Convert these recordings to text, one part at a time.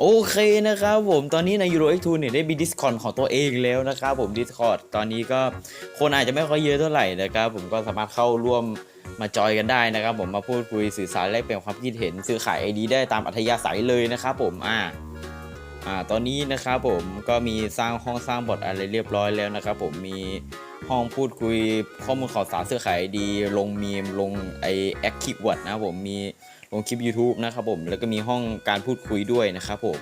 โอเคนะครับผมตอนนี้ใน Euro X2 เนี่ยได้มี Discord ของตัวเองแล้วนะครับผม Discord ตอนนี้ก็คนอาจจะไม่ค่อยเยอะเท่าไหร่นะครับผมก็สามารถเข้าร่วมมาจอยกันได้นะครับ ผมมาพูดคุยสื่อสารแลกเปลี่ยนความคิดเห็นซื้อขาย ID ได้ตามอัธยาศัยเลยนะครับผมอ่าอ่าตอนนี้นะครับผมก็มีสร้างห้องสร้างบอทอะไรเรียบร้อยแล้วนะครับผมมีห้องพูดคุยข้อมูลข่าวสารซื้อขาย ID ลงมีมลงไอแอคคิววัดนะครับผมมี ลงคลิป YouTube นะครับผม แล้วก็มีห้องการพูดคุยด้วยนะครับผม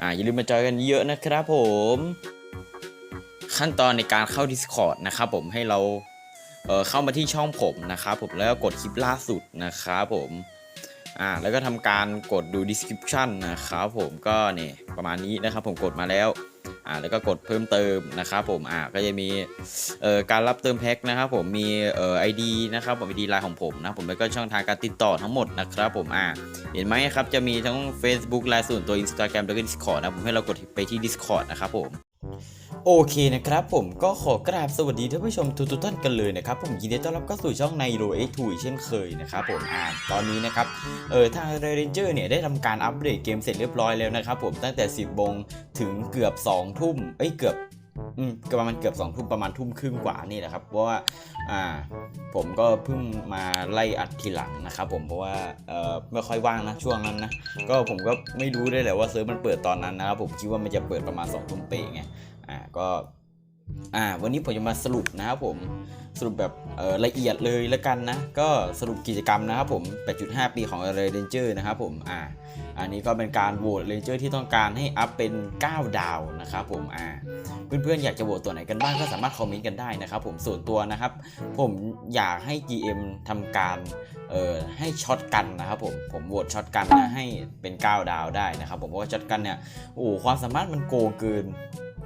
อ่าอย่าลืมมาจอยกันเยอะนะครับผม ขั้นตอนในการเข้า Discord นะครับผมให้เราเออเข้ามาที่ช่องผมนะครับผมแล้วก็กดคลิปล่าสุดนะครับผมอ่าแล้วก็ทำการกดดู description นะครับผมก็เนี่ยประมาณนี้นะครับผมกดมาแล้ว อ่าแล้วก็กดเพิ่มเติมนะครับผมอ่าก็จะมีเอ่อการรับเติมแพ็คนะครับผมมีเอ่อไอดีนะครับผมไอดีไลน์ของผมนะผมแล้วก็ช่องทางการติดต่อทั้งหมดนะครับผมอ่าเห็นไหมครับจะมีทั้ง Facebook ไลน์ส่วนตัว Instagram แล้วก็ Discord นะผมให้เรากดไปที่ Discord นะครับผม โอเคนะครับผมก็ขอกราบสวัสดีท่านผู้ชมทุกท่านกันเลยนะครับผมยินดีต้อนรับเข้าสู่ช่องในโรเอ็กทูเช่นเคยนะครับผมอ่าตอนนี้นะครับเออทางเรนเจอร์เนี่ยได้ทำการอัปเดตเกมเสร็จเรียบร้อยแล้วนะครับผมตั้งแต่ 10โมงถึงเกือบ2ทุ่มเอ้ยเกือบอืมประมาณเกือบ2ทุ่มประมาณทุ่มครึ่งกว่านี่แหละครับเพราะว่าอ่าผมก็เพิ่งมาไล่อัดทีหลังนะครับผมเพราะว่าเออไม่ค่อยว่างนะช่วงนั้นนะก็ผมก็ไม่รู้ได้เลยว่าเซิร์ฟมันเปิดตอนนั้นนะครับผมคิดว่ามันจะเปิดประมาณ2ทุ่มเปไง อ่าก็อ่าวันนี้ผมจะมาสรุปนะครับผมสรุปแบบเออละเอียดเลยแล้วกันนะ ก็สรุปกิจกรรมนะครับผม 8.5 ปีของ r a n g e r นะครับผมอ่าอันนี้ก็เป็นการโหวต Ranger ที่ต้องการให้อัพเป็น 9 ดาวนะครับผมอ่าเพื่อนๆอยากจะโหวตตัวไหนกันบ้างก็สามารถคอมเมนต์กันได้นะครับผมส่วนตัวนะครับ ผมอยากให้ GM ทำการเอ่อให้ช็อตกันนะครับผมผมโหวตช็อตกันนะให้เป็น 9 ดาวได้นะครับผมเพราะว่าช็อตกันเนี่ยโอ้ความสามารถมันโกงเกิน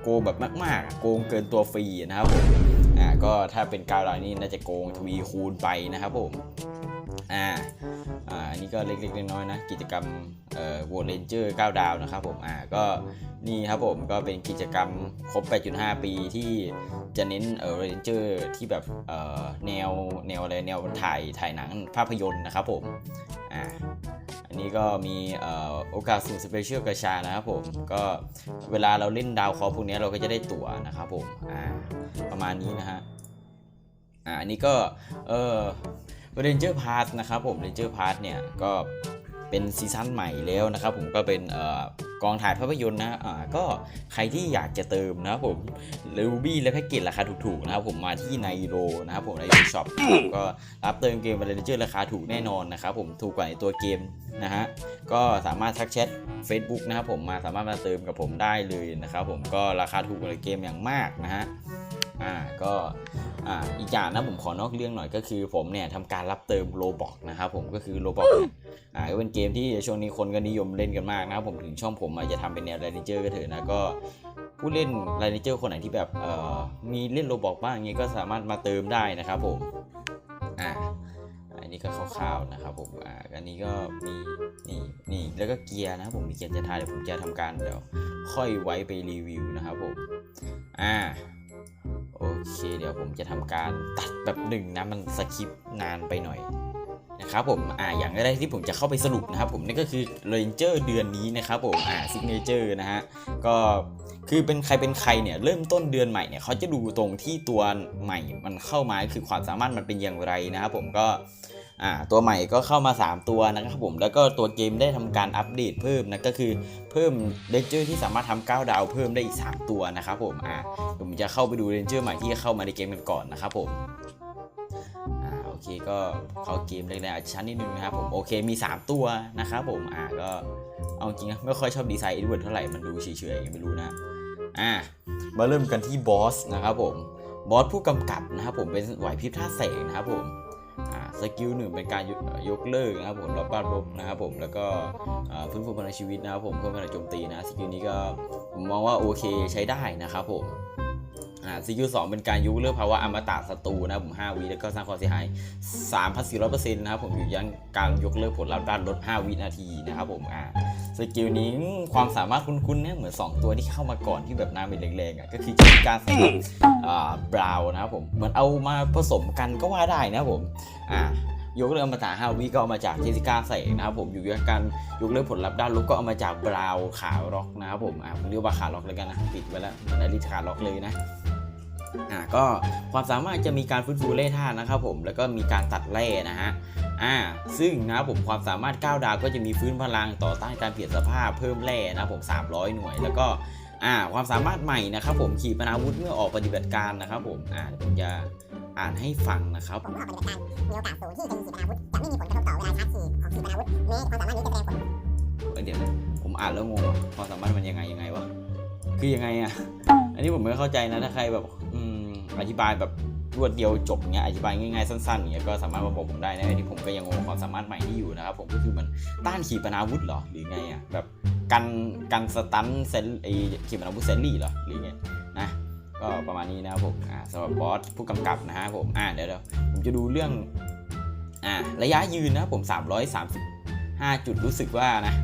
โกงแบบมากๆ โกงเกินตัวฟรีนะครับผมอ่าก็ถ้าเป็นกาวดาวนี่น่าจะโกงทวีคูณไปนะครับผมอ่าอ่าอันนี้ก็เล็กๆน้อยๆนะกิจกรรมเอ่อโวลเลนเจอร์9ดาวนะครับผมอ่าก็นี่ครับผมก็เป็นกิจกรรมครบ 8.5 ปีที่จะเน้นเอ่อเรนเจอร์ที่แบบเอ่อแนวแนวอะไรแนวถ่ายถ่ายหนังภาพยนตร์นะครับผมอ่าันนี้ก็มีอโอกาสสุ่มสเปเชียลกระชานะครับผม ก็เวลาเราเล่นดาวคอพวกนี้เราก็จะได้ตั๋วนะครับผมอ่าประมาณนี้นะฮะอ่าอันนี้ก็เออเรนเจอร์พาร์ทนะครับผม Ranger Pass เนี่ยก็เป็นซีซั่นใหม่แล้วนะครับผมก็เป็นเอ่อ กองถ่ายภาพยนตร์นะอ่าก็ใครที่อยากจะเติมนะครับผมรูบี้และแพ็กเกจราคาถูกๆนะครับผมมาที่ไนโรนะครับผมในช็อปก็รับเติมเกมบาลานเจอร์ราคาถูกแน่นอนนะครับผมถูกกว่าในตัวเกมนะฮะก็สามารถทักแชท Facebook นะครับผมมาสามารถมาเติมกับผมได้เลยนะครับผมก็ราคาถูกกว่าเกมอย่างมากนะฮะ อ่าก็อ่าอีกอย่างนะผมขอนอกเรื่องหน่อยก็คือผมเนี่ยทำการรับเติมโลบอกนะครับผมก็คือโลบอกเนี่ยอ่าก็เป็นเกมที่ช่วงนี้คนก็นิยมเล่นกันมากนะครับผมถึงช่องผมอาจจะทำเป็นแนว Ranger ก็เถอะนะก็ผู้เล่นไลนเจอร์คนไหนที่แบบเอ่อมีเล่นโรบอกบ้างอย่างงี้ก็สามารถมาเติมได้นะครับผมอ่าอันนี้ก็คร่าวๆนะครับผม อ่า อันนี้ก็มีนี่นี่แล้วก็เกียร์นะครับผมมีเกียร์จะทายเดี๋ยวผมจะทำการเดี๋ยวค่อยไว้ไปรีวิวนะครับผม อ่า เค เดี๋ยวผมจะทำการตัดแบบหนึ่งนะมันสคริปต์นานไปหน่อยนะครับผมอ่าอย่างแรกที่ผมจะเข้าไปสรุปนะครับผมนั่นก็คือเลนเจอร์เดือนนี้นะครับผมอ่า Signature นะฮะก็คือเป็นใครเป็นใครเนี่ยเริ่มต้นเดือนใหม่เนี่ยเขาจะดูตรงที่ตัวใหม่มันเข้ามาคือความสามารถมันเป็นอย่างไรนะครับผมก็ อ่าตัวใหม่ก็เข้ามา 3 ตัวนะครับผมแล้วก็ตัวเกมได้ทำการอัปเดตเพิ่มนะก็คือเพิ่มเรนเจอร์ที่สามารถทำ9ดาวเพิ่มได้อีก 3 ตัวนะครับผมอ่าผมจะเข้าไปดูเรนเจอร์ใหม่ที่เข้ามาในเกมกันก่อนนะครับผมอ่าโอเคก็เข้าเกมเลยนะอาจจะชั้นนิดนึงนะครับผมโอเคมี 3 ตัวนะครับผมอ่าก็เอาจริงไม่ค่อยชอบดีไซน์เอ็ดเวิร์ดเท่าไหร่มันดูเฉยๆไม่รู้นะอะมาเริ่มกันที่บอสนะครับผมบอสผู้กำกับนะครับผมเป็นไหวพริบท่าแสงนะครับผม สกิลหนึ่งเป็นการยกยกเลิกนะครับผมรับบ้านรบนะครับผมแล้วก็ฟื้นฟูพลังชีวิตนะครับผมเพื่อพลังโจมตีนะสกิลนี้ก็ผมมองว่าโอเคใช้ได้นะครับผมสกิลสองเป็นการยกเลิกภาวะอมตะศัตรูนะครับผม5วิแล้วก็สร้างความเสียหาย 3 4 0 0นะครับผมอยู่ยันการยกเลิกผลลัพธ์ด้านลด 5 วินาทีนะครับผมอ่า สกิลนี้ความสามารถคุ้นๆเนี่ยเหมือน 2 ตัวที่เข้ามาก่อนที่แบบน้ำเป็นแรงๆอะก็คือจะมีการสลับอ่าบราวน์นะครับผมเหมือนเอามาผสมกันก็ว่าได้นะครับผมอ่ายกเลิกอมตะฮาวิก็เอามาจากเจสิก้าเสกนะครับผมอยู่ด้วยกันยกเลิกผลลัพธ์ด้านลบก็เอามาจากบราวน์ขาวล็อกนะครับผมอ่าผมเรียกว่าขาล็อกเลยกันนะปิดไว้แล้วเหมือนอลิสขาล็อกเลยนะอ่าก็ความสามารถจะมีการฟื้นฟูเล่ธาตุนะครับผมแล้วก็มีการตัดแร่นะฮะ อ่าซึ่งนะผมความสามารถ 9 ดาวก็จะมีฟื้นพลังต่อต้านการเปลี่ยนสภาพเพิ่มแร่นะผม 300 หน่วยแล้วก็อ่าความสามารถใหม่นะครับผมขีปนาวุธเมื่อออกปฏิบัติการนะครับผมอ่าเดี๋ยวผมจะอ่านให้ฟังนะครับผมออกปฏิบัติการมีโอกาสสูงที่จะมีขีปนาวุธจะไม่มีผลกระทบต่อเวลาชาร์จขีของขีปนาวุธแม้ความสามารถนี้จะแสดงผลเอ้ยเดี๋ยวนะผมอ่านแล้วงงความสามารถมันยังไงยังไงวะคือยังไงอะ อันนี้ผมไม่เข้าใจนะถ้าใครแบบอืมอธิบายแบบ รวดเดียวจบเงี้ยอธิบายง่ายๆสั้นๆเงี้ยก็สามารถมาบอกผมได้นะอันนี้ผมก็ยังงงความสามารถใหม่ที่อยู่นะครับผมก็คือมันต้านขีปนาวุธหรอหรือไงอะแบบกันกันสตันเซนไอขีปนาวุธเซนลี่หรอหรือไงนะก็ประมาณนี้นะครับผมอ่าสำหรับบอสผู้กำกับนะฮะผมอ่าเดี๋ยวเดี๋ยวผมจะดูเรื่องอ่าระยะยืนนะครับผม335 จุดรู้สึกว่านะ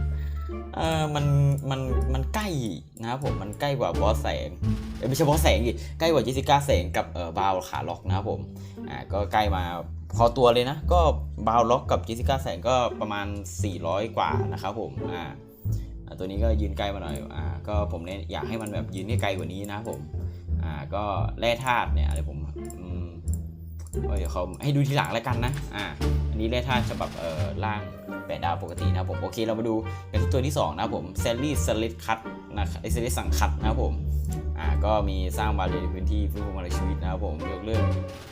เออมันมันมันใกล้นะครับผมมันใกล้กว่าบอสแสง ไม่ใช่บอสแสงดิใกล้กว่าเจสิก้าแสงกับเออบาวขาล็อกนะครับผมอ่าก็ใกล้มาพอตัวเลยนะ ก็บาวล็อกกับเจสิก้าแสงก็ประมาณ 400 กว่านะครับผมอ่าตัวนี้ก็ยืนใกลมาหน่อยอ่าก็ผมเนี่ยอยากให้มันแบบยืนไกลกว่านี้นะผมอ่าก็แร่ธาตุเนี่ยอะไรผมอืมเดี๋ยวเขาให้ดูทีหลังแล้วกันนะอ่าอันนี้แร่ธาตุฉบับเอ่อล่างแปดดาวปกตินะผมโอเคเรามาดูกันที่ตัวที่ 2 นะผมเซลลี่สลิดคัตนะครับไอเซลลี่สังคัตนะผม อ่าก็มีสร้างบาเรียในพื้นที่ฟื้นฟูมาในชีวิตนะครับผมยกเลิก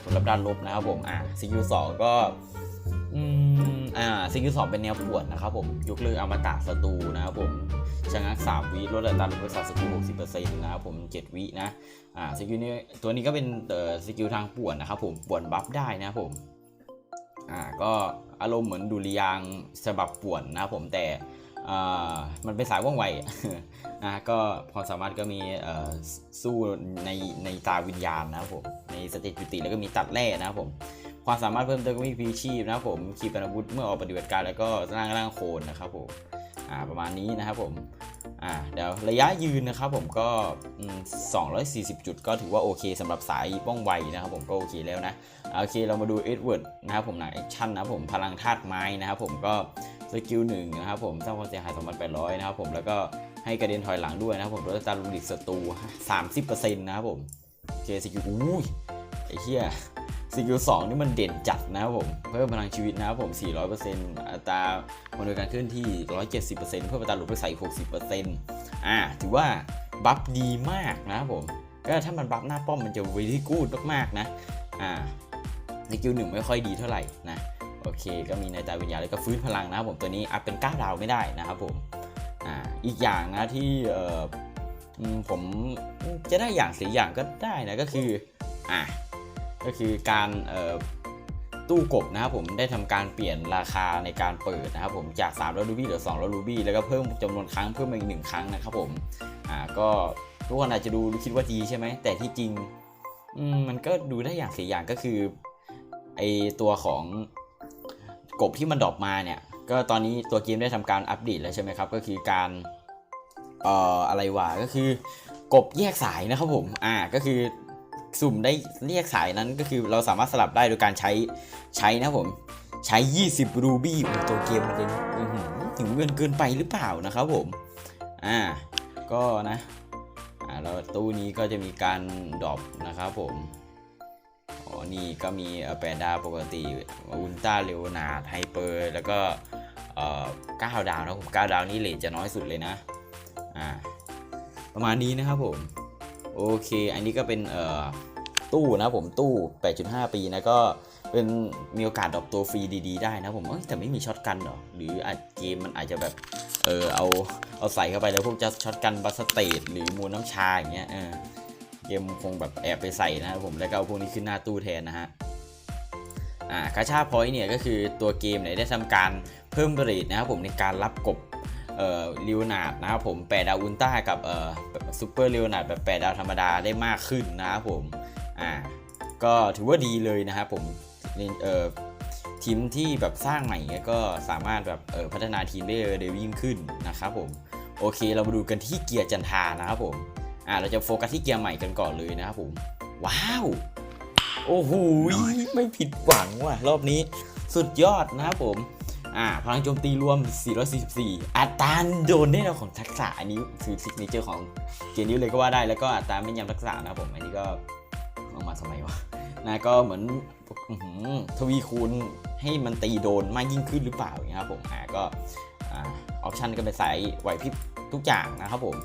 ผลลัพธ์ด้านลบนะครับผมอ่าสกิลสองก็อืมอ่าสกิลสองเป็นแนวปวดนะครับผมยกเลิกอมตะศัตรูนะครับผมชะงักสามวิลดอัตราลบริษัทสกิลหกสิบเปอร์เซ็นต์นะครับผมเจ็ดวินะอ่าสกิลนี้ตัวนี้ก็เป็นเอ่อสกิลทางป่วนนะครับผมป่วนบัฟได้นะครับผมอ่าก็อารมณ์เหมือนดุริยางฉบับป่วนนะครับผมแต่ มันเป็นสายว่องไวอ่าก็ความสามารถก็มีสู้ในในตาวิญญาณนะครับผมในสเตจจุติแล้วก็มีตัดแร่นะครับผมความสามารถเพิ่มเติมก็มีพีชีพนะครับผมขีปนาวุธเมื่อออกปฏิบัติการแล้วก็ร่างร่างโคลนนะครับผมอ่าประมาณนี้นะครับผมอ่าเดี๋ยวระยะยืนนะครับผมก็อืม240 จุดก็ถือว่าโอเคสำหรับสายป้องไวนะครับผมก็โอเคแล้วนะโอเคเรามาดูเอ็ดเวิร์ดนะครับผมหนังแอคชั่นนะครับผมพลังธาตุไม้นะครับผมก็ สกิลหนึ่งนะครับผมสร้างความเสียหาย2,800 นะครับผมแล้วก็ให้กระเด็นถอยหลังด้วยนะครับผมลดอัตราลุมดิกศัตรู30%นะครับผมโอเคสกิลอุ้ยไอ้เหี้ยสกิลสองนี่มันเด่นจัดนะครับผม เพิ่มพลังชีวิตนะครับผม 400%อัตราคนโดยการเคลื่อนที่ 170%เพิ่มอัตราหลุดไปใส่60%อ่า ถือว่าบัฟดีมากนะครับผม ก็ถ้ามันบัฟหน้าป้อมมันจะวิธีกูดมากๆนะ อ่าสกิลหนึ่งไม่ค่อยดีเท่าไหร่นะ โอเค ก็มีในตาวิญญาณแล้วก็ฟื้นพลังนะครับผมตัวนี้อัพเป็น 9 ดาวไม่ได้นะครับผมอ่าอีกอย่างนะที่เอ่อผมจะได้อย่างสีอย่างก็ได้นะก็คืออ่าก็คือการเอ่อตู้กบนะครับผมได้ทำการเปลี่ยนราคาในการเปิดนะครับผมจาก300รูบี้เหลือ200รูบี้แล้วก็เพิ่มจำนวนครั้งเพิ่มมาอีกหนึ่งครั้งนะครับผมอ่าก็ทุกคนอาจจะดูคิดว่าดีใช่ไหมแต่ที่จริงมันก็ดูได้อย่างสีอย่างก็คือไอตัวของ กบที่มันดรอปมาเนี่ย ก็ตอนนี้ตัวเกมได้ทำการอัปเดตแล้วใช่ไหมครับ ก็คือการเอ่ออะไรวะก็คือกบแยกสายนะครับผมอ่าก็คือสุ่มได้เรียกสายนั้นก็คือเราสามารถสลับได้โดยการใช้ใช้นะครับผมใช้ 20 รูบี้ตัวเกมมันจะถึงเงินเกินไปหรือเปล่านะครับผมอ่าก็นะอ่าแล้วตู้นี้ก็จะมีการดรอปนะครับผม อ๋อนี่ก็มีแปดดาวปกติอุลตร้าเรวนาดไฮเปอร์แล้วก็เก้าดาวนะผมเก้าดาวนี่เลทจะน้อยสุดเลยนะอ่าประมาณนี้นะครับผมโอเค อันนี้ก็เป็นเอ่อตู้นะผมตู้ 8.5 ปีนะก็เป็นมีโอกาสดรอปตัวฟรีดีๆ ได้นะผมเอ้ยแต่ไม่มีช็อตกันหรอ หรืออาจเกมมันอาจจะแบบเออเอาเอาใส่เข้าไปแล้วพวกจะช็อตกันบัสเตดหรือมูลน้ำชาอย่างเงี้ยเออ กมคงแบบแอบไปใส่นะครับผมแล้วก็เอาพวกนี้ขึ้นหน้าตู้แทนนะฮะอ่ากาชาพอยต์เนี่ยก็คือตัวเกมเนี่ยได้ทำการเพิ่มเรทนะครับผมในการรับกบเอ่อลิวนาดนะครับผม8ดาวอุลต้ากับเอ่อซูเปอร์ลิวนาดแบบ8ดาวธรรมดาได้มากขึ้นนะครับผมอ่าก็ถือว่าดีเลยนะครับผมเอ่อทีมที่แบบสร้างใหม่ก็สามารถแบบเอ่อพัฒนาทีมได้เร็วยิ่งขึ้นนะครับผมโอเคเรามาดูกันที่เกียร์จันทานะครับผม อ่าเราจะโฟกัสที่เกียร์ใหม่กันก่อนเลยนะครับผม ว้าว โอ้โหไม่ผิดหวังว่ะ รอบนี้สุดยอดนะครับผมอ่าพลังโจมตีรวม 444 อัตราโดนได้เราของทักษะอันนี้คือซิกเนเจอร์ของเกมนี้เลยก็ว่าได้แล้วก็อัตราไม่ยำทักษะนะครับผม อันนี้ก็เอามาทำไมวะนะก็เหมือนอื้อหือทวีคูณให้มันตีโดนมากยิ่งขึ้นหรือเปล่าอย่างเงี้ยครับผมอ่าก็อ่าออปชันก็เป็นสายไหวพริบทุกอย่างนะครับผม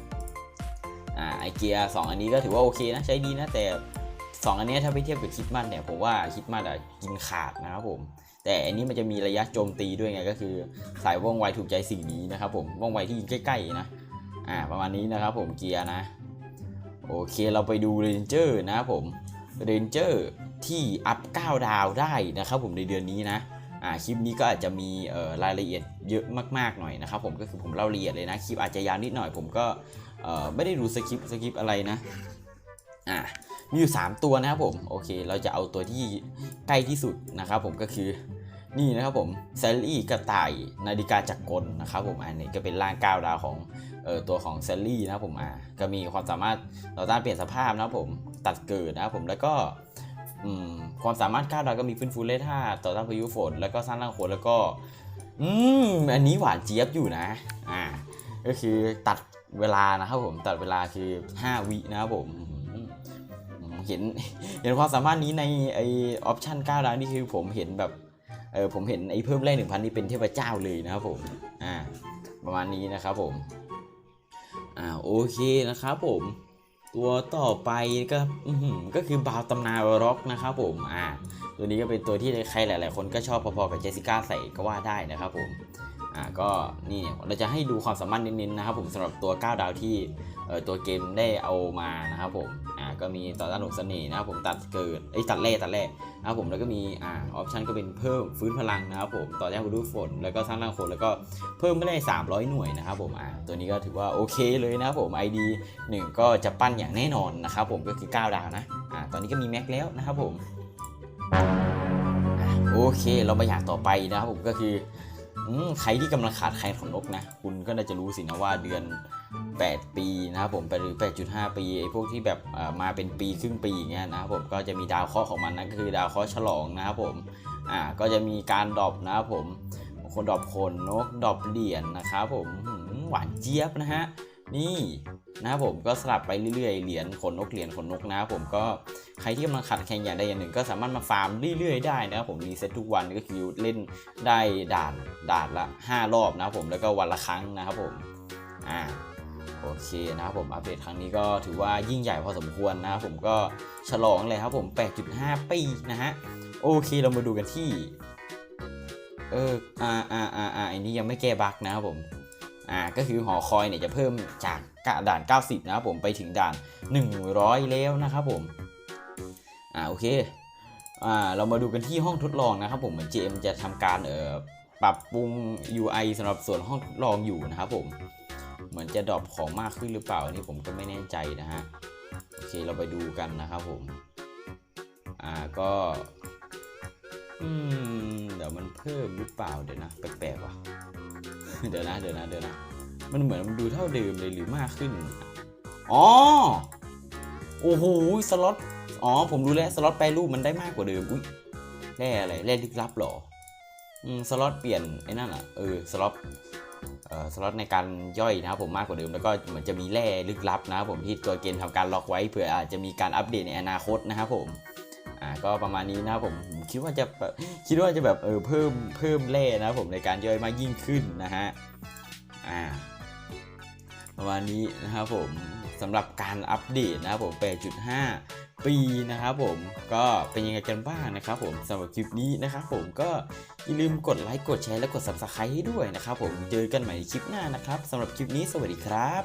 อ่าไอเกียร์สองอันนี้ก็ถือว่าโอเคนะใช้ดีนะแต่สองอันนี้ถ้าไปเทียบกับคิดมันเนี่ยผมว่าคิดมันอะกินขาดนะครับผม แต่อันนี้มันจะมีระยะโจมตีด้วยไงก็คือสายว่องไวถูกใจสิ่งนี้นะครับผมว่องไวที่ยิงใกล้ๆนะอ่าประมาณนี้นะครับผมเกียร์นะโอเคเราไปดูเรนเจอร์นะครับผมเรนเจอร์ที่อัพ 9 ดาวได้นะครับผมในเดือนนี้นะอ่าคลิปนี้ก็อาจจะมีรายละเอียดเยอะมากๆหน่อยนะครับผมก็คือผมเล่าละเอียดเลยนะคลิปอาจจะยาวนิดหน่อยผมก็ไม่ได้ดูสคริปสคริปอะไรนะอ่ามีอยู่ 3 ตัวนะครับผมโอเค เราจะเอาตัวที่ใกล้ที่สุดนะครับผมก็คือนี่นะครับผมแซลลี่กระต่ายนาฬิกาจักรกลนะครับผมอันนี้ก็เป็นร่างก้าวดาวของเอ่อตัวของแซลลี่นะครับผมอ่าก็มีความสามารถต่อต้านเปลี่ยนสภาพนะครับผมตัดเกิดนะครับผมแล้วก็ความสามารถก้าวดาวก็มีฟื้นฟูเลท่าต่อต้านพายุฝนแล้วก็สร้างร่างโขนแล้วก็อืมอันนี้หวานเจี๊ยบอยู่นะอ่าก็คือตัด เวลานะครับผมตัดเวลาคือ 5 วินะครับผมอืมเห็นเห็นความสามารถนี้ในไอออปชันก้าวดาวนี่คือผมเห็นแบบเออผมเห็นไอเพิ่มแรกหนึ่งพันนี่เป็นเทพเจ้าเลยนะครับผมอ่าประมาณนี้นะครับผมอ่าโอเคนะครับผม ตัวต่อไปก็ก็คือบาวตำนานร็อกนะครับผมอ่าตัวนี้ก็เป็นตัวที่ใครหลาย ๆ คนก็ชอบพอๆกับเจสสิก้าใส่ก็ว่าได้นะครับผม อ่าก็นี่เนี่ยเราจะให้ดูความสามารถเน้นๆนะครับผมสำหรับตัว 9 ดาวที่เอ่อตัวเกมได้เอามานะครับผมอ่าก็มีต่อต้านหนุกเสน่ห์นะครับผมตัดเกิดไอ้ตัดแร่ตัดแร่นะครับผมแล้วก็มีอ่าออปชันก็เป็นเพิ่มฟื้นพลังนะครับผมต่อต้านพายุฝนแล้วก็สร้างร่างโคนแล้วก็เพิ่มไม่ได้ 300 หน่วยนะครับผมอ่าตัวนี้ก็ถือว่าโอเคเลยนะครับผม ID 1 ก็จะปั้นอย่างแน่นอนนะครับผมก็คือ 9 ดาวนะอ่าตอนนี้ก็มีแม็กแล้วนะครับผมโอเคเรามาอย่างต่อไปนะครับผมก็คือ ใครที่กำลังขาดแคลนของนกนะ คุณก็น่าจะรู้สินะว่าเดือน 8 ปีนะครับผมไปหรือ 8.5 ปีไอ้พวกที่แบบมาเป็นปีครึ่งปีอย่างเงี้ยนะครับผมก็จะมีดาวเคราะห์ของมันนะก็คือดาวเคราะห์ฉลองนะครับผมอ่าก็จะมีการดรอปนะครับผมคนดรอปคนนกดรอปเหรียญนะครับผมหวานเจี๊ยบนะฮะนี่ นะครับผมก็สลับไปเรื่อยๆเหรียญขนนกเหรียญขนนกนะครับผมก็ใครที่กำลังขัดแข่งอย่างใดอย่างหนึ่ง ก็สามารถมาฟาร์มเรื่อยๆได้นะครับผมรีเซ็ตทุกวันก็คือเล่นได้ด่านด่านละ 5 รอบนะครับผมแล้วก็วันละครั้งนะครับผมอ่าโอเคนะครับผมอัปเดตครั้งนี้ก็ถือว่ายิ่งใหญ่พอสมควรนะครับผมก็ฉลองเลยครับผม 8.5 ปีนะฮะโอเคเรามาดูกันที่เอออ่าอ่าอ่าอ่าอันนี้ยังไม่แก้บั๊กนะครับผม อ่าก็คือหอคอยเนี่ยจะเพิ่มจากด่าน 90 นะครับผมไปถึงด่าน 100 แล้วนะครับผมอ่าโอเคอ่าเรามาดูกันที่ห้องทดลองนะครับผมเหมือน JM จะทำการเอ่อปรับปรุง UI สำหรับส่วนห้องทดลองอยู่นะครับผมเหมือนจะดรอปของมากขึ้นหรือเปล่าอันนี่ผมก็ไม่แน่ใจนะฮะโอเคเราไปดูกันนะครับผมอ่าก็อืมเดี๋ยวมันเพิ่มหรือเปล่าเดี๋ยวนะแปลกๆว่ะ เดี๋ยวนะเดี๋ยวนะเดี๋ยวนะ มันเหมือนมันดูเท่าเดิมเลยหรือมากขึ้น อ๋อ โอ้โห สล็อต อ๋อ ผมรู้แล้ว สล็อตแปรรูปมันได้มากกว่าเดิม อุ้ยแร่อะไรแร่ลึกลับเหรอ อืม สล็อตเปลี่ยนไอ้นั่นอะ เออ สล็อต เอ่อ สล็อตในการย่อยนะครับผมมากกว่าเดิม แล้วก็เหมือนจะมีแร่ลึกลับนะครับผมที่ตัวเกมทำการล็อกไว้เผื่ออาจจะมีการอัปเดตในอนาคตนะครับผม อ่าก็ประมาณนี้นะครับผมคิดว่าจะแบบคิดว่าจะแบบเออเพิ่มเพิ่มแร่นะครับผมในการย่อยมากยิ่งขึ้นนะฮะอ่าประมาณนี้นะครับผมสำหรับการอัปเดตนะครับผม 8.5 ปีนะครับผมก็เป็นยังไงกันบ้างนะครับผมสำหรับคลิปนี้นะครับผมก็อย่าลืมกดไลค์กดแชร์และกด subscribe ให้ด้วยนะครับผมเจอกันใหม่ในคลิปหน้านะครับสำหรับคลิปนี้สวัสดีครับ